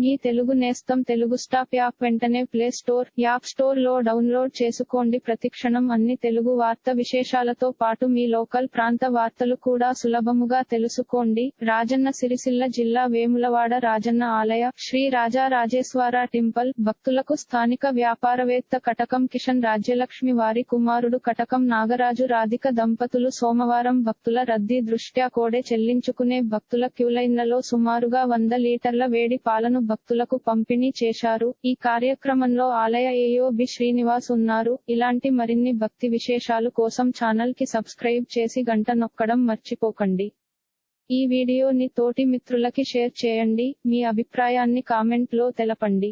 మీ తెలుగు నేస్తం Telugu stop app వెంటనే play store app స్టోర్లో డౌన్లోడ్ చేసుకోండి. ప్రతిక్షణం అన్ని తెలుగు వార్త విశేషాలతో పాటు మీ లోకల్ ప్రాంత వార్తలు కూడా సులభముగా తెలుసుకోండి. రాజన్న సిరిసిల్ల జిల్లా వేములవాడ రాజన్న ఆలయ శ్రీ రాజా రాజేశ్వర టెంపుల్. భక్తులకు స్థానిక వ్యాపారవేత్త కటకం కిషన్ రాజ్యలక్ష్మి వారి కుమారుడు కటకం నాగరాజు రాధిక దంపతులు సోమవారం భక్తుల రద్దీ దృష్ట్యా కోడే చెల్లించుకునే భక్తుల క్యూలైన్లలో సుమారుగా వంద లీటర్ల వేడి పాలను భక్తులకు పంపిణీ చేశారు. ఈ కార్యక్రమంలో ఆలయ ఏయో బి శ్రీనివాస్ ఉన్నారు. ఇలాంటి మరిన్ని భక్తి విశేషాలు కోసం ఛానల్కి సబ్స్క్రైబ్ చేసి గంట నొక్కడం మర్చిపోకండి. ఈ వీడియోని తోటి మిత్రులకి షేర్ చేయండి. మీ అభిప్రాయాన్ని కామెంట్లో తెలపండి.